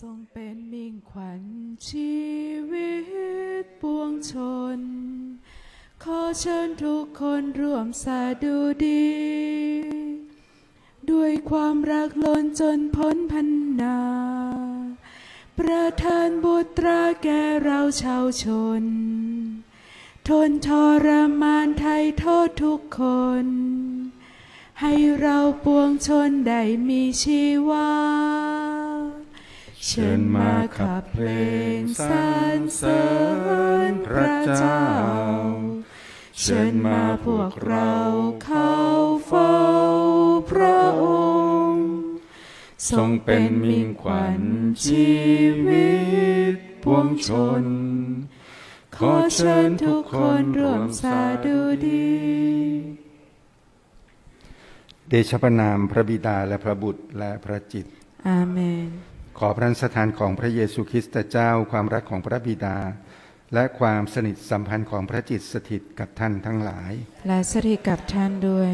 ทรงเป็นมิ่งขวัญชีวิตปวงชน ขอเชิญทุกคนร่วมสาดุดี ด้วยความรักล้นจนพ้นพันนา ประทานบุตราแก่เราชาวชน ทนทรมานไทยโทษทุกคน ให้เราปวงชนได้มีชีวา เชิญมาขับเพลงสรรเสริญพระเจ้า เชิญมาพวกเราเข้าเฝ้าพระองค์ ทรงเป็นมิ่งขวัญชีวิตปวงชน ขอเชิญทุกคนร่วมสาดุดี เดชะพระนามพระบิดาและพระบุตรและพระจิต อาเมน ขอพระสถานของพระเยซูคริสต์เจ้าความรักของพระบิดา และความสนิทสัมพันธ์ของพระจิตสถิตกับท่านทั้งหลาย และสถิตกับท่านด้วย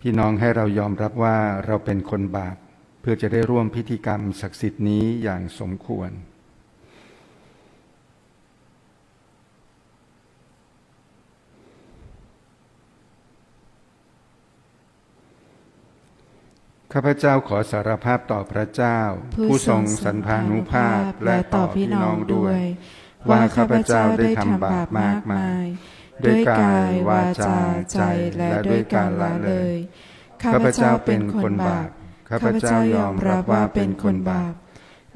พี่น้องให้เรายอมรับว่าเราเป็นคนบาป เพื่อจะได้ร่วมพิธีกรรมศักดิ์สิทธิ์นี้อย่างสมควร ข้าพเจ้าขอสารภาพต่อพระเจ้า ผู้ทรงสันพานุภาพและต่อพี่น้องด้วย ว่าข้าพเจ้าได้ทำบาปมากมาย ด้วยกายวาจาใจและด้วยการละเลย ข้าพเจ้าเป็นคนบาป ข้าพเจ้ายอมรับว่าเป็นคนบาป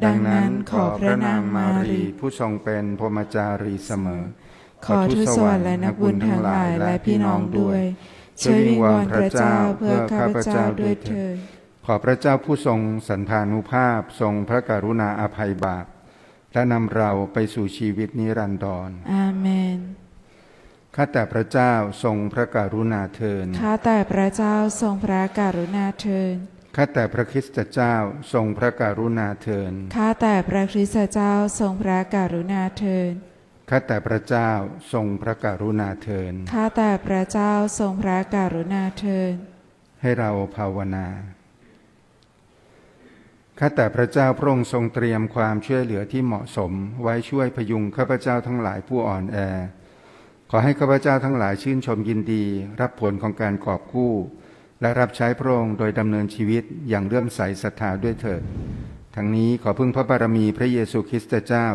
ดังนั้นขอพระนางมารีผู้ทรงเป็นพรหมจารีเสมอ ขอทูตสวรรค์และนักบุญทั้งหลายและพี่น้องด้วยช่วยวิงวอนพระเจ้าเพื่อข้าพเจ้าด้วยเถิด ขอพระเจ้าผู้ทรงสันพานุภาพทรงพระกรุณาอภัยบาปและนำเราไปสู่ชีวิตนิรันดรอาเมน ข้าแต่พระเจ้าทรงพระกรุณาเทินข้าแต่พระเจ้าทรงพระกรุณาเทินข้าแต่พระคริสตเจ้าทรงพระกรุณาเทินข้าแต่พระคริสตเจ้าทรงพระกรุณาเทินข้าแต่พระเจ้าทรงพระกรุณาเทินข้าแต่พระเจ้าทรงพระกรุณาเทินให้เราภาวนา ข้าแต่พระเจ้าพระองค์ทรงเตรียมความช่วยเหลือที่เหมาะสม ไว้ช่วยพยุงข้าพเจ้าทั้งหลายผู้อ่อนแอ ขอให้ข้าพเจ้าทั้งหลายชื่นชมยินดี รับผลของการกอบกู้ และรับใช้พระองค์โดยดำเนินชีวิตอย่างเลื่อมใสศรัทธาด้วยเถิด ทั้งนี้ขอพึ่งพระบารมีพระเยซูคริสต์เจ้า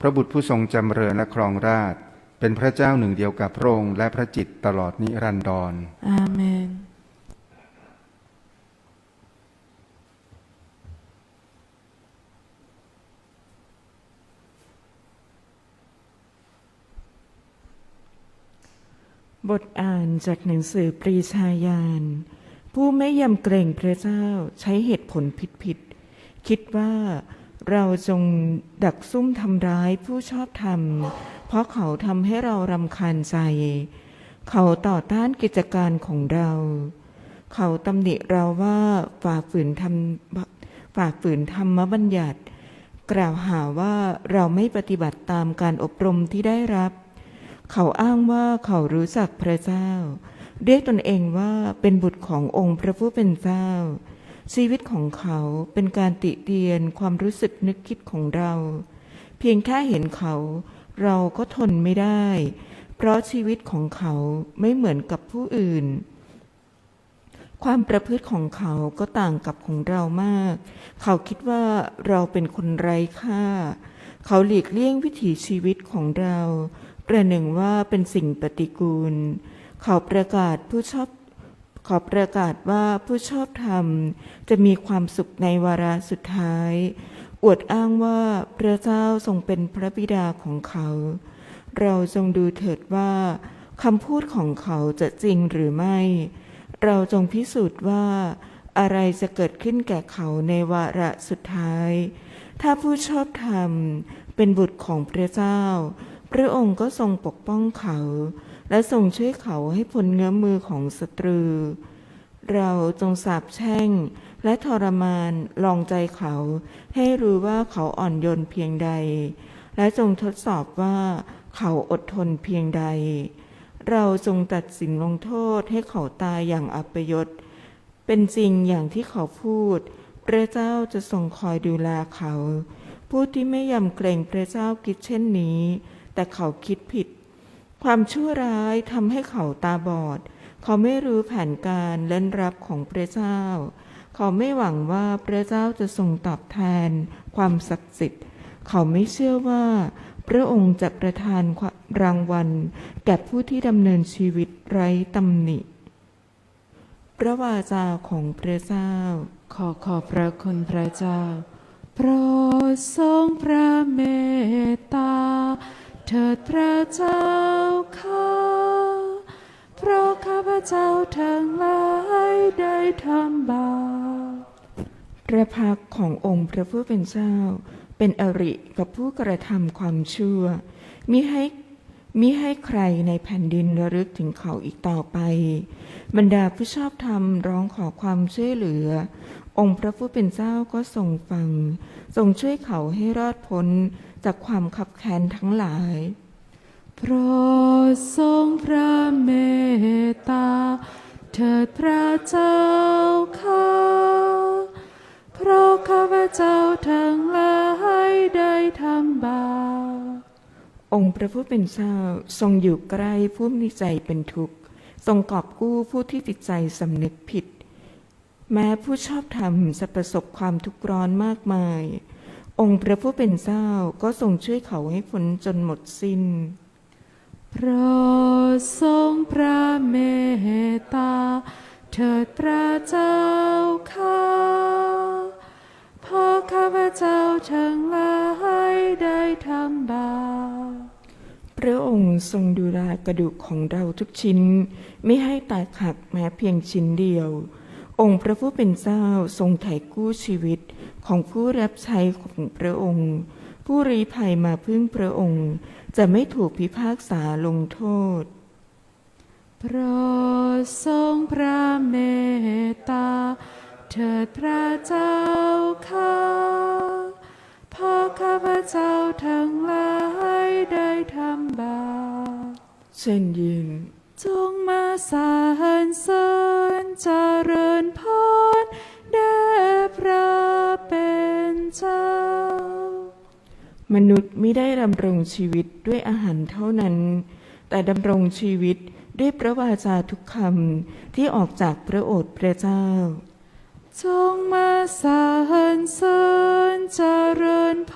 พระบุตรผู้ทรงจำเริญและครองราชเป็นพระเจ้าหนึ่งเดียวกับพระองค์และพระจิตตลอดนิรันดรอาเมน บทอ่านจากหนังสือปรีชาญาณผู้ไม่ยำเกรงพระเจ้าใช้เหตุผลผิดๆคิดว่าเราจงดักซุ่มทำร้ายผู้ชอบธรรม เพราะเขาทำให้เรารำคาญใจ เขาต่อต้านกิจการของเรา เขาตำหนิเราว่าฝ่าฝืนทำฝ่าฝืนธรรมบัญญัติ กล่าวหาว่าเราไม่ปฏิบัติตามการอบรมที่ได้รับ เขาอ้างว่าเขารู้จักพระเจ้า เรียกตนเองว่าเป็นบุตรขององค์พระผู้เป็นเจ้า ชีวิตของเขาเป็นการติเตียนความรู้สึกนึกคิดของเรา เพียงแค่เห็นเขาเราก็ทนไม่ได้ เพราะชีวิตของเขาไม่เหมือนกับผู้อื่น ความประพฤติของเขาก็ต่างกับของเรามาก เขาคิดว่าเราเป็นคนไร้ค่า เขาหลีกเลี่ยงวิถีชีวิตของเรา ประหนึ่งว่าเป็นสิ่งปฏิกูลเขาประกาศผู้ชอบ ขอประกาศว่าผู้ชอบธรรม จะมีความสุขในวาระสุดท้าย อวดอ้างว่าพระเจ้าทรงเป็นพระบิดาของเขา เราจงดูเถิดว่าคำพูดของเขาจะจริงหรือไม่ เราจงพิสูจน์ว่า อะไรจะเกิดขึ้นแก่เขาในวาระสุดท้าย ถ้าผู้ชอบธรรมเป็นบุตรของพระเจ้า พระองค์ก็ทรงปกป้องเขา และทรงช่วยเขาให้พ้นเงื้อมือของศัตรู เราจงสาบแช่ง และทรมานลองใจเขา ให้รู้ว่าเขาอ่อนโยนเพียงใด และจงทดสอบว่าเขาอดทนเพียงใด เราจงตัดสินลงโทษให้เขาตายอย่างอัปยศ เป็นจริงอย่างที่เขาพูด พระเจ้าจะทรงคอยดูแลเขา ผู้ที่ไม่ยำเกรงพระเจ้าคิดเช่นนี้ แต่เขาคิดผิด ความชั่วร้ายทำให้เขาตาบอด เขาไม่รู้แผนการเล่นรับของพระเจ้า เขาไม่หวังว่าพระเจ้าจะทรงตอบแทน ความศักดิ์สิทธิ์ เขาไม่เชื่อว่า พระองค์จะประทานรางวัล แก่ผู้ที่ดำเนินชีวิตไร้ตำหนิ พระวาจาของพระเจ้า ขอขอบพระคุณพระเจ้าโปรดทรงพระเมตตา เถิดพระเจ้าข้าเพราะข้าพระเจ้าทั้งหลายได้ทำบาปพระพักขององค์พระผู้เป็นเจ้า เป็นอริกับผู้กระทำความชั่วมิให้มิให้ใครในแผ่นดินระลึกถึงเขาอีกต่อไป บรรดาผู้ชอบธรรมร้องขอความช่วยเหลือ องค์พระผู้เป็นเจ้าก็ทรงฟัง ทรงช่วยเขาให้รอดพ้น จากความขับแค้นทั้งหลายโปรดทรงพระเมตตา เถิดพระเจ้าข้าเพราะข้าพเจ้าทั้งหลายได้ทำบาปองค์พระผู้เป็นเจ้าทรงอยู่ใกล้ผู้มีใจเป็นทุกข์ ทรงกอบกู้ผู้ที่จิตใจสำนึกผิด แม้ผู้ชอบธรรมจะประสบความทุกข์ร้อนมากมาย องค์พระผู้เป็นเจ้าก็ทรงช่วยเขาให้พ้นจนหมดสิ้นโปรดทรงพระเมตตา เถิดพระเจ้าข้าเพราะข้าพเจ้าทั้งหลายได้ทำบาปพระองค์ทรงดูแลกระดูกของเราทุกชิ้น ไม่ให้แตกหักแม้เพียงชิ้นเดียว องค์พระผู้เป็นเจ้าทรงไถ่กู้ชีวิต ของผู้รับใช้ของพระองค์ ผู้รีภัยมาพึ่งพระองค์ จะไม่ถูกพิพากษาลงโทษ โปรดทรงพระเมตตา เถิดพระเจ้าข้าเพราะข้าพเจ้าทั้งหลายได้ทำบาปเช่นยืนจงมาสรรเสริญเจริญพร มนุษย์ไม่ได้ดำรงชีวิตด้วยอาหารเท่านั้น แต่ดำรงชีวิตด้วยพระวาจาทุกคำที่ออกจากพระโอษฐ์พระเจ้า จงมาสรรเสริญเจริญพ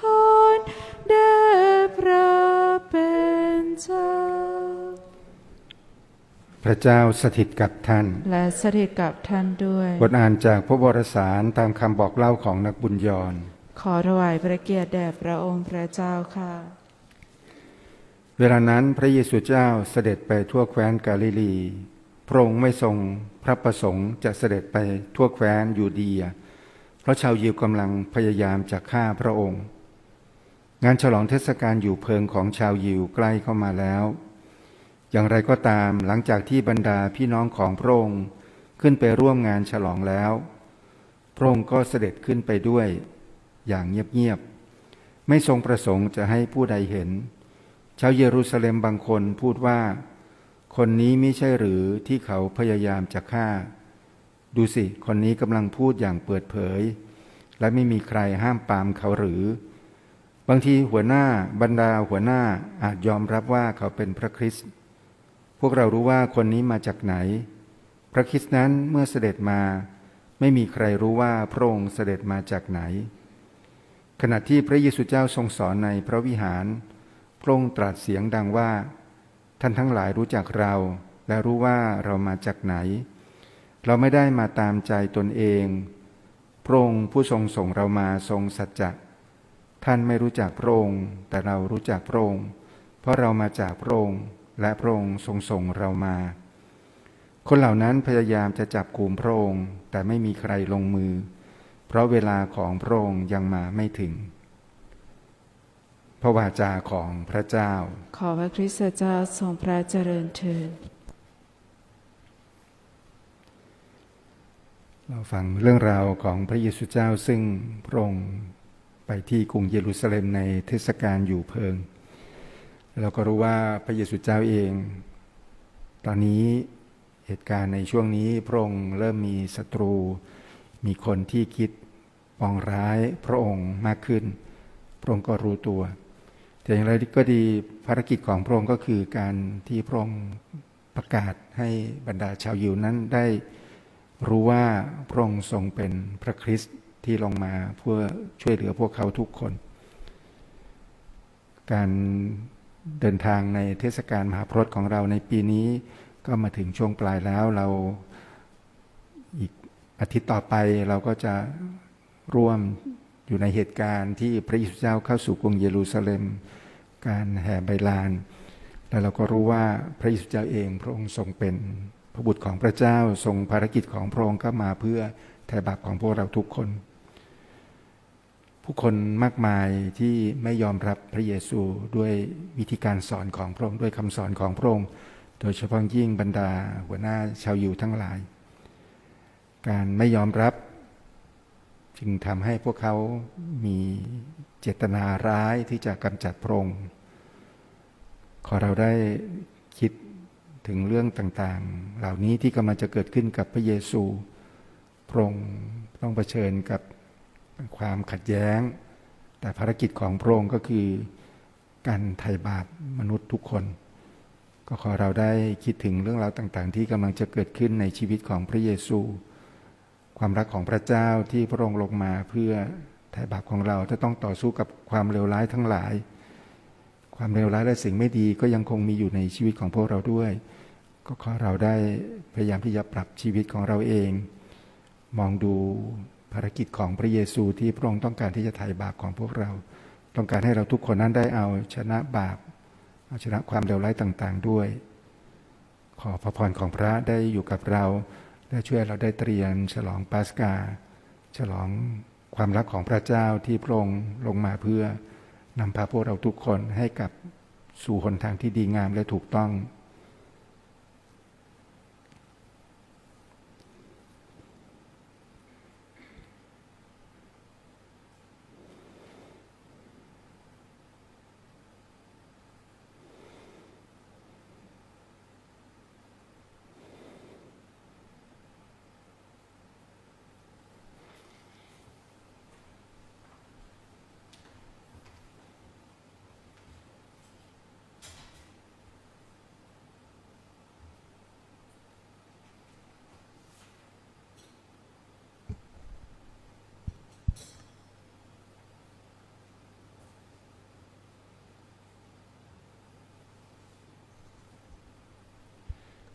รแด่พระเป็นเจ้า พระเจ้าสถิตกับท่าน และสถิตกับท่านด้วย บทอ่านจากพระวรสารตามคำบอกเล่าของนักบุญยร ขอถวายพระเกียรติแด่พระองค์พระเจ้าค่ะ เวลานั้นพระเยซูเจ้าเสด็จไปทั่วแคว้นกาลิลี พระองค์ไม่ทรงพระประสงค์จะเสด็จไปทั่วแคว้นยูเดีย เพราะชาวยิวกำลังพยายามจะฆ่าพระองค์ งานฉลองเทศกาลอยู่เพิงของชาวยิวใกล้เข้ามาแล้ว อย่างไรก็ตามหลังจากที่บรรดาพี่น้องของพระองค์ขึ้นไปร่วมงานฉลองแล้ว พระองค์ก็เสด็จขึ้นไปด้วย อย่างเงียบๆไม่ทรงประสงค์จะให้ผู้ใดเห็น ชาวเยรูซาเล็มบางคนพูดว่า คนนี้ไม่ใช่หรือที่เขาพยายามจะฆ่า ดูสิ คนนี้กำลังพูดอย่างเปิดเผย และไม่มีใครห้ามปามเขาหรือ บางทีหัวหน้าบรรดาหัวหน้าอาจยอมรับว่าเขาเป็นพระคริสต์พวกเรารู้ว่าคนนี้มาจากไหน พระคริสต์นั้นเมื่อเสด็จมา ไม่มีใครรู้ว่าพระองค์เสด็จมาจากไหน ขณะที่พระเยซูเจ้าทรงสอนในพระวิหาร พระองค์ตรัสเสียงดังว่า ท่านทั้งหลายรู้จักเรา และรู้ว่าเรามาจากไหน เราไม่ได้มาตามใจตนเอง พระองค์ผู้ทรงส่งเรามาทรงสัจจะท่านไม่รู้จักพระองค์ แต่เรารู้จักพระองค์ เพราะเรามาจากพระองค์ และพระองค์ทรงส่งเรามา คนเหล่านั้นพยายามจะจับกลุ่มพระองค์ แต่ไม่มีใครลงมือเพราะเวลาของพระองค์ยังมาไม่ถึง พระวาจาของพระเจ้า ขอพระคริสตเจ้าทรงพระเจริญเถิดเราฟังเรื่องราวของพระเยซูเจ้าซึ่งพระองค์ไปที่กรุงเยรูซาเล็มในเทศกาลอยู่เพิง เราก็รู้ว่าพระเยซูเจ้าเอง ตอนนี้เหตุการณ์ในช่วงนี้พระองค์เริ่มมีศัตรู มีคนที่คิด ปองร้ายพระองค์มากขึ้น พระองค์ก็รู้ตัว แต่อย่างไรก็ดีภารกิจของพระองค์ก็คือการที่พระองค์ประกาศให้บรรดาชาวยิวนั้นได้รู้ว่าพระองค์ทรงเป็นพระคริสต์ที่ลงมาเพื่อช่วยเหลือพวกเขาทุกคน การเดินทางในเทศกาลมหาพรตของเราในปีนี้ก็มาถึงช่วงปลายแล้วเราอีกอาทิตย์ต่อไปเราก็จะ ร่วมอยู่ในเหตุการณ์ที่พระเยซูเจ้าเข้าสู่กรุงเยรูซาเล็ม การแห่ใบลาน แล้วเราก็รู้ว่าพระเยซูเจ้าเองพระองค์ทรงเป็นพระบุตรของพระเจ้าทรงภารกิจของพระองค์ก็มาเพื่อไถ่บาปของพวกเราทุกคน ผู้คนมากมายที่ไม่ยอมรับพระเยซูด้วยวิธีการสอนของพระองค์ด้วยคำสอนของพระองค์ โดยเฉพาะยิ่งบรรดาหัวหน้าชาวยิวทั้งหลาย การไม่ยอมรับ จึงทำให้พวกเขามีเจตนาร้ายที่จะกำจัดพระองค์ขอเราได้คิดถึงเรื่องต่างๆ เหล่านี้ที่กำลังจะเกิดขึ้นกับพระเยซูพระองค์ต้องเผชิญกับความขัดแย้ง แต่ภารกิจของพระองค์ก็คือการไถ่บาปมนุษย์ทุกคน ก็ขอเราได้คิดถึงเรื่องราวต่างๆ ที่กำลังจะเกิดขึ้นในชีวิตของพระเยซู ความรักของพระเจ้าที่พระองค์ลงมาเพื่อไถ่บาปของเราจะต้องต่อสู้กับความเลวร้ายทั้งหลาย ความเลวร้ายและสิ่งไม่ดีก็ยังคงมีอยู่ในชีวิตของพวกเราด้วย ก็ขอเราได้พยายามที่จะปรับชีวิตของเราเอง มองดูภารกิจของพระเยซูที่พระองค์ต้องการที่จะไถ่บาปของพวกเรา ต้องการให้เราทุกคนนั้นได้เอาชนะบาปเอาชนะความเลวร้ายต่างๆด้วย ขอพระพรของพระได้อยู่กับเรา และช่วยเราได้เตรียมฉลองปาสกา ฉลองความรักของพระเจ้าที่พระองค์ลงมาเพื่อนำพาพวกเราทุกคนให้กลับสู่หนทางที่ดีงามและถูกต้อง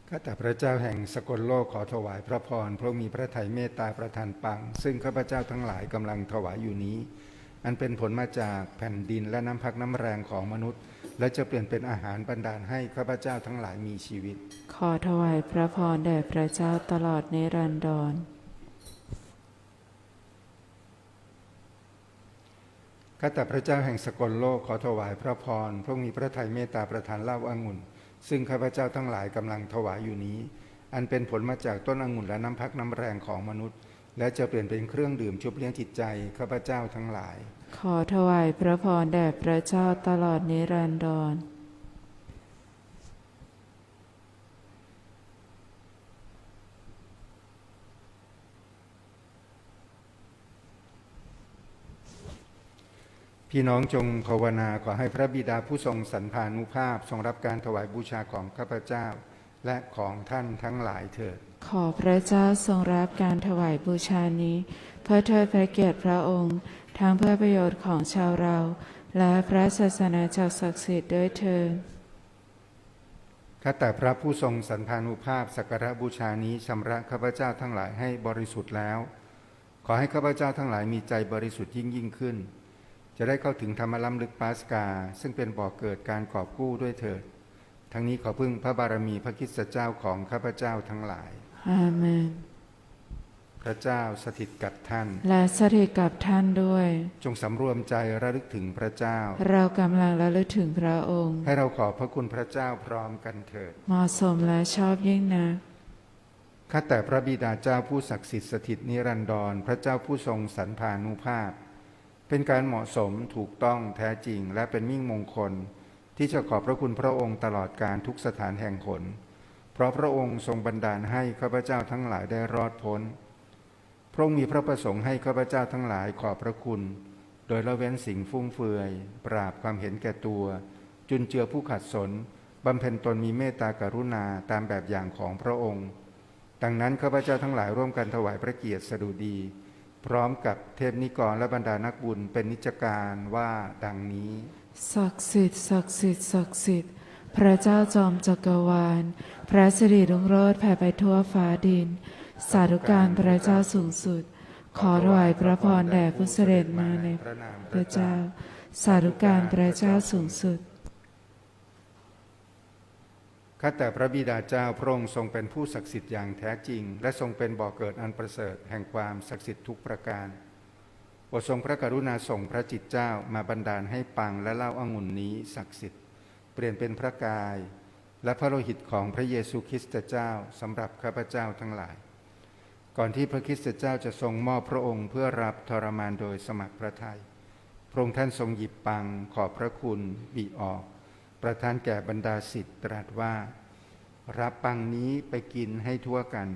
ข้าแต่พระเจ้าแห่งสกลโลกขอถวายพระพรพระองค์มีพระทัยเมตตาประทานปัง ซึ่งข้าพเจ้าทั้งหลายกำลังถวายอยู่นี้ อันเป็นผลมาจากแผ่นดินและน้ำพักน้ำแรงของมนุษย์ และจะเปลี่ยนเป็นอาหารบันดาลให้ข้าพเจ้าทั้งหลายมีชีวิต ขอถวายพระพรแด่พระเจ้าตลอดในรันดรข้าแต่พระเจ้าแห่งสกลโลกขอถวายพระพรพระองค์มีพระทัยเมตตาประทานเหล้าองุ่น ซึ่งข้าพเจ้าทั้งหลายกำลังถวายอยู่นี้ อันเป็นผลมาจากต้นองุ่นและน้ำพักน้ำแรงของมนุษย์ และจะเปลี่ยนเป็นเครื่องดื่มชุบเลี้ยงจิตใจข้าพเจ้าทั้งหลาย ขอถวายพระพรแด่พระเจ้าตลอดนิรันดร พี่น้องจงภาวนาขอให้พระบิดาผู้ทรงสันพานุภาพ ทรงรับการถวายบูชาของข้าพเจ้า และของท่านทั้งหลายเถิด ขอพระเจ้าทรงรับการถวายบูชานี้ เพื่อเทิดพระเกียรติพระองค์ทั้งเพื่อประโยชน์ของชาวเรา และพระศาสนาจักรศักดิ์สิทธิ์ด้วยเถิดข้าแต่พระผู้ทรงสันพานุภาพสักการะบูชานี้ชำระข้าพเจ้าทั้งหลายให้บริสุทธิ์แล้ว ขอให้ข้าพเจ้าทั้งหลายมีใจบริสุทธิ์ยิ่งยิ่งขึ้น จะได้เข้าถึงธรรมล้ำลึกปาสกา ซึ่งเป็นบ่อกเกิดการกอบกู้ด้วยเถิด ทั้งนี้ขอพึ่งพระบารมีพระคริสตเจ้าของข้าพเจ้าทั้งหลายอาเมนพระเจ้าสถิตกับท่าน และสถิตกับท่านด้วย จงสำรวมใจระลึกถึงพระเจ้า เรากำลังระลึกถึงพระองค์ ให้เราขอบพระคุณพระเจ้าพร้อมกันเถิดเหมาะสมและชอบยิ่งนักข้าแต่พระบิดาเจ้าผู้ศักดิ์สิทธิ์สถิตนิรันดรพระเจ้าผู้ทรงสรรพานุภาพ เป็นการเหมาะสมถูกต้องแท้จริง และเป็นมิ่งมงคล ที่จะขอบพระคุณพระองค์ตลอดการทุกสถานแห่งหนเพราะพระองค์ทรงบันดาลให้ข้าพเจ้าทั้งหลายได้รอดพ้น พระองค์มีพระประสงค์ให้ข้าพเจ้าทั้งหลายขอบพระคุณ โดยละเว้นสิ่งฟุ่มเฟือย ปราบความเห็นแก่ตัว จุนเจือผู้ขัดสนบำเพ็ญตนมีเมตตากรุณาตามแบบอย่างของพระองค์ ดังนั้นข้าพเจ้าทั้งหลายร่วมกันถวายพระเกียรติสดุดี พร้อมกับเทพนิกรและบรรดานักบุญเป็นนิจการว่าดังนี้ ศักดิ์สิทธิ์ศักดิ์สิทธิ์ศักดิ์สิทธิ์พระเจ้าจอมจักรวาล พระสิริรุ่งโรจน์แผ่ไปทั่วฟ้าดิน สาธุการพระเจ้าสูงสุด ขอถวายพระพรแด่ผู้เสด็จมาในพระนามพระเจ้า สาธุการพระเจ้าสูงสุด ข้าแต่พระบิดาเจ้าพระองค์ทรงเป็นผู้ศักดิ์สิทธิ์อย่างแท้จริง และทรงเป็นบ่อกเกิดอันประเสริฐแห่งความศักดิ์สิทธิ์ทุกประการโปรดทรงพระกรุณาส่งพระจิตเจ้ามาบันดาลให้ปังและเล่าองุ่นนี้ศักดิ์สิทธิ์ เปลี่ยนเป็นพระกาย และพระโลหิตของพระเยซูคริสต์เจ้าสำหรับข้าพเจ้าทั้งหลาย ก่อนที่พระคริสต์เจ้าจะทรงมอบพระองค์เพื่อรับทรมานโดยสมัครพระทัยพระองค์ท่านทรงหยิบปังขอบพระคุณบีออก ประทานแก่บรรดาสิทธิ์ตรัสว่า รับปังนี้ไปกินให้ทั่วกัน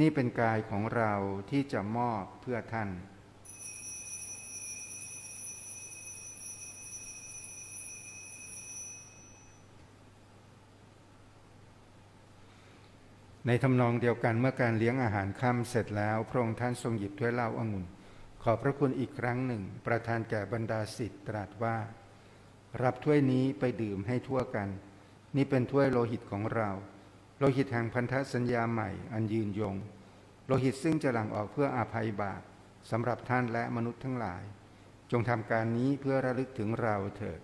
นี่เป็นกายของเราที่จะมอบเพื่อท่านในทำนองเดียวกันเมื่อการเลี้ยงอาหารค่ำเสร็จแล้วพระองค์ท่านทรงหยิบถ้วยเหล้าองุ่น ขอบพระคุณอีกครั้งหนึ่ง ประทานแก่บรรดาสิทธิ์ตรัสว่า รับถ้วยนี้ไปดื่มให้ทั่วกัน นี่เป็นถ้วยโลหิตของเรา โลหิตแห่งพันธสัญญาใหม่อันยืนยง โลหิตซึ่งจะหลั่งออกเพื่ออาภัยบาปสำหรับท่านและมนุษย์ทั้งหลาย จงทำการนี้เพื่อระลึกถึงเราเถิด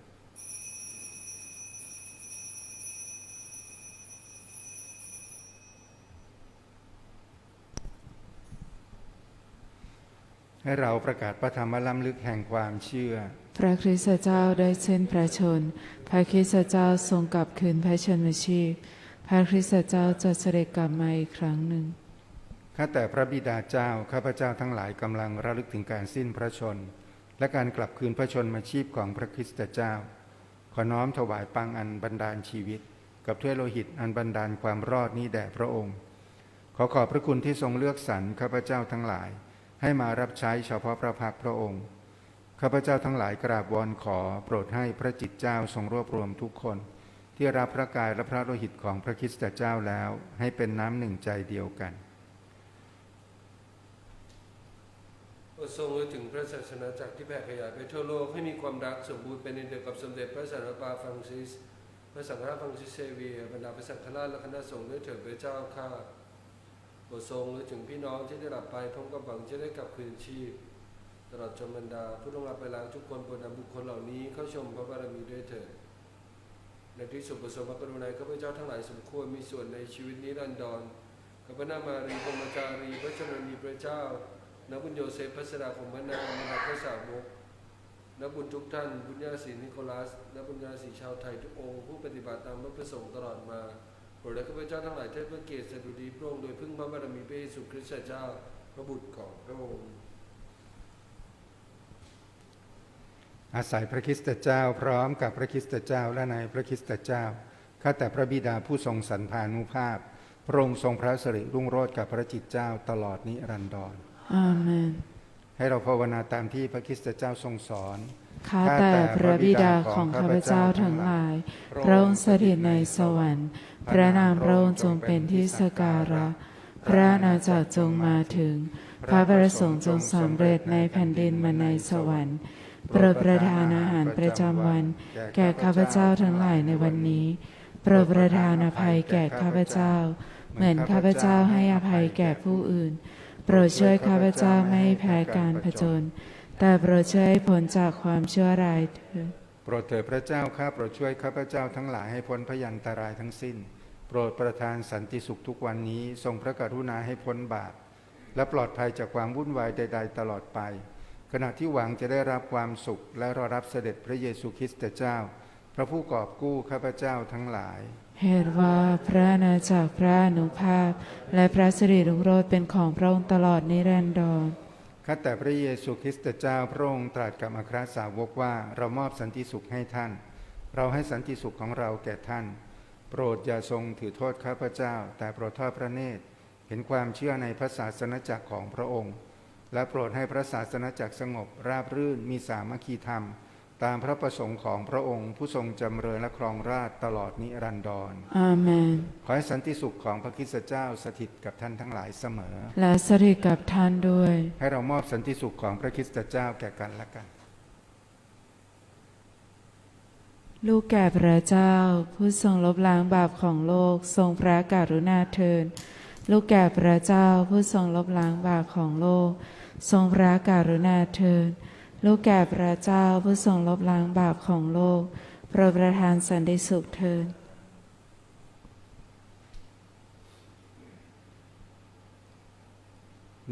ให้เราประกาศพระธรรมล้ำลึกแห่งความเชื่อ พระคริสตเจ้าได้เส้นพระชน พระคริสตเจ้าทรงกลับคืนพระชนมชีพ พระคริสตเจ้าจะเสด็จกลับมาอีกครั้งหนึ่ง ข้าแต่พระบิดาเจ้า ข้าพเจ้าทั้งหลายกำลังระลึกถึงการสิ้นพระชน และการกลับคืนพระชนมาชีพของพระคริสตเจ้า ขอน้อมถวายปังอันบันดาลชีวิต กับถ้วยโลหิตอันบันดาลความรอดนี้แด่พระองค์ ขอขอบพระคุณที่ทรงเลือกสรรข้าพเจ้าทั้งหลาย ให้มารับใช้เฉพาะพระพักตร์พระองค์ ข้าพเจ้าทั้งหลายกราบวอนขอโปรดให้พระจิตเจ้าทรงรวบรวมทุกคน ที่รับพระกายและพระโลหิตของพระคริสตเจ้าแล้ว ให้เป็นน้ำหนึ่งใจเดียวกันโปรดทรงรู้ถึงพระศาสนาจักรที่แผ่ขยายไปทั่วโลกให้มีความรักสมบูรณ์เป็นเดียวกับสมเด็จพระสันตะปาฟรังซิส พระสังฆราชฟรังซิสเซเวียร์บรรดาพระสังฆราชและคณะสงฆ์ด้วยเถิดพระเจ้าข้าโปรดทรงรู้ถึงพี่น้องที่ได้หลับไปพร้อมกับหวังจะได้กลับคืนชีพ ตลอดจนบรรดาผู้ต้องรับไปล้วทุกคนโปรดนำบุคคลเหล่านี้เข้าชมพระบารมีด้วยเถิดในที่สุดประสงค์พระกรุณาข้าพเจ้าทั้งหลายสมควรมีส่วนในชีวิตนี้รันดรกับพระนามารีพรมจารีพระชนนีพระเจ้านักบุญโยเซฟพัสดาของพระนางมนาพระสาวกนักบุญทุกท่านบุญญาศีนิโคลัสนักบุญญาศีชาวไทยทุกองค์ผู้ปฏิบัติตามพระประสงค์ตลอดมาโปรดข้าพเจ้าทั้งหลายเทิดพระเกียรติสดุดีพระองค์โดยพึ่งพระบารมีพระเยซูคริสต์เจ้าพระบุตรของพระองค์ อาศัยพระคริสตเจ้าพร้อมกับพระคริสตเจ้าและในพระคริสตเจ้าข้าแต่พระบิดาผู้ทรงสรรพานุภาพ พระองค์ทรงพระสิริรุ่งโรจน์กับพระจิตเจ้าตลอดนิรันดรอาเมนให้เราภาวนาตามที่พระคริสตเจ้าทรงสอนข้าแต่พระบิดาของข้าพเจ้าทั้งหลาย พระองค์สถิตในสวรรค์ พระนามพระองค์จงเป็นที่สการะ พระอาณาจักรจงมาถึง พระประสงค์จงสำเร็จในแผ่นดินเหมาในสวรรค์ โปรดประทานอาหารประจำวัน แก่ข้าพเจ้าทั้งหลายในวันนี้ โปรดประทานอภัยแก่ข้าพเจ้า เหมือนข้าพเจ้าให้อภัยแก่ผู้อื่น โปรดช่วยข้าพเจ้าไม่แพ้การผจญแต่โปรดช่วยให้พ้นจากความชั่วร้ายเถิดโปรดเถิดพระเจ้าข้าโปรดช่วยข้าพเจ้าทั้งหลายให้พ้นพยันตรายทั้งสิ้น โปรดประทานสันติสุขทุกวันนี้ ทรงพระกรุณาให้พ้นบาปและปลอดภัยจากความวุ่นวายใด ๆ ตลอดไป ขณะที่หวังจะได้รับความสุขและรอรับเสด็จพระเยซูคริสต์เจ้า พระผู้กอบกู้ข้าพเจ้าทั้งหลาย เหตุว่าพระอาณาจักรพระอนุภาพ และพระสิริรุ่งโรจน์เป็นของพระองค์ตลอดนิรันดรข้าแต่พระเยซูคริสต์เจ้าพระองค์ตรัสกับอัครสาวกว่าเรามอบสันติสุขให้ท่าน เราให้สันติสุขของเราแก่ท่าน โปรดอย่าทรงถือโทษข้าพเจ้า แต่โปรดทอดพระเนตรเห็นความเชื่อในพระศาสนจักรของพระองค์ และโปรดให้พระศาสนาจักรสงบราบรื่นมีสามัคคีธรรม ตามพระประสงค์ของพระองค์ผู้ทรงจำเริญและครองราชย์ตลอดนิรันดรอาเมน ขอให้สันติสุขของพระคริสตเจ้าสถิตกับท่านทั้งหลายเสมอ และสถิตกับท่านด้วย ให้เรามอบสันติสุขของพระคริสตเจ้าแก่กันและกัน ลูกแก่พระเจ้า ผู้ทรงลบล้างบาปของโลกทรงพระกรุณาเทินลูกแก่พระเจ้าผู้ทรงลบล้างบาปของโลก ทรงพระกรุณาเทินลูกแก่พระเจ้าผู้ทรงลบล้างบาปของโลก โปรดประทานสันติสุขเทิน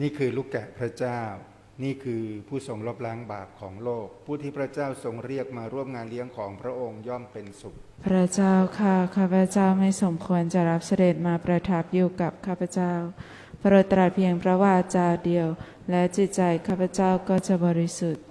นี่คือลูกแกะพระเจ้า นี่คือผู้ทรงลบล้างบาปของโลก ผู้ที่พระเจ้าทรงเรียกมาร่วมงานเลี้ยงของพระองค์ย่อมเป็นสุข พระเจ้าค่ะข้าพเจ้าไม่สมควรจะรับเสด็จมาประทับอยู่กับข้าพเจ้า โปรดตรัสเพียงพระวาจาเดียว และจิตใจข้าพเจ้าก็จะบริสุทธิ์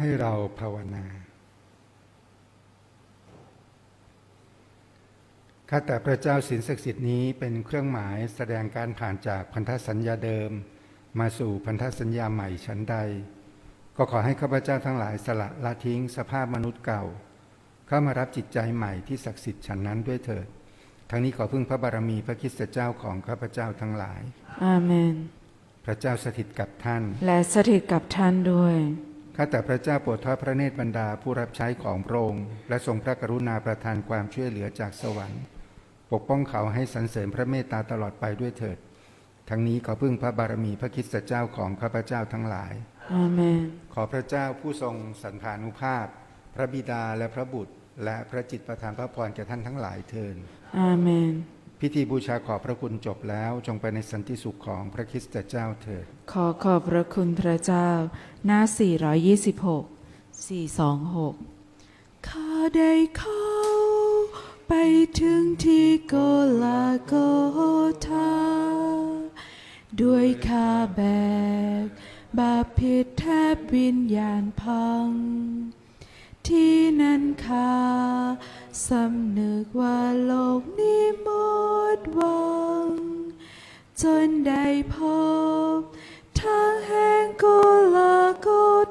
ให้เราภาวนา ข้าแต่พระเจ้าสินศักดิ์สิทธิ์นี้เป็นเครื่องหมายแสดงการผ่านจากพันธสัญญาเดิม มาสู่พันธสัญญาใหม่ชั้นใด ก็ขอให้ข้าพเจ้าทั้งหลายสละละทิ้งสภาพมนุษย์เก่า เข้ามารับจิตใจใหม่ที่ศักดิ์สิทธิ์ฉันนั้นด้วยเถิด ทั้งนี้ขอพึ่งพระบารมีพระคริสตเจ้าของข้าพเจ้าทั้งหลาย อาเมน พระเจ้าสถิตกับท่าน และสถิตกับท่านด้วย ข้าแต่พระเจ้าโปรดทอดพระเนตรบรรดาผู้รับใช้ของพระองค์และทรงพระกรุณาประทานความช่วยเหลือจากสวรรค์ ปกป้องเขาให้สรรเสริญพระเมตตาตลอดไปด้วยเถิด ทั้งนี้ขอพึ่งพระบารมีพระคริสตเจ้าของข้าพเจ้าทั้งหลายอาเมนขอพระเจ้าผู้ทรงสันพานุภาพ พระบิดาและพระบุตร และพระจิตประทานพระพรแก่ท่านทั้งหลายเทินอาเมน พิธีบูชาขอบพระคุณจบแล้วจงไปในสันติสุขของพระคริสตเจ้าเถิด ขอขอบพระคุณพระเจ้า หน้า 426 426 ข้าได้เข้า ไปถึงที่โกลาโกธาด้วยข้าแบก บาปผิดแทบวิญญาณพัง ที่นั้นข้า สำนึกว่าโลกนี้หมดหวัง จนได้พบทางแห่งโกลาโก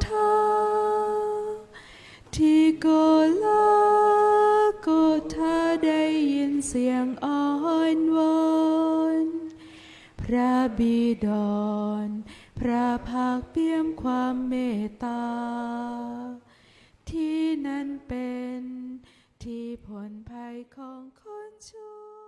ธาที่โกลาโกธาได้ยินเสียงอ้อนวอนพระบิดร พระภาคเปี่ยมความเมตตา ที่นั้นเป็น ที่ผลภัยของคนชั่ว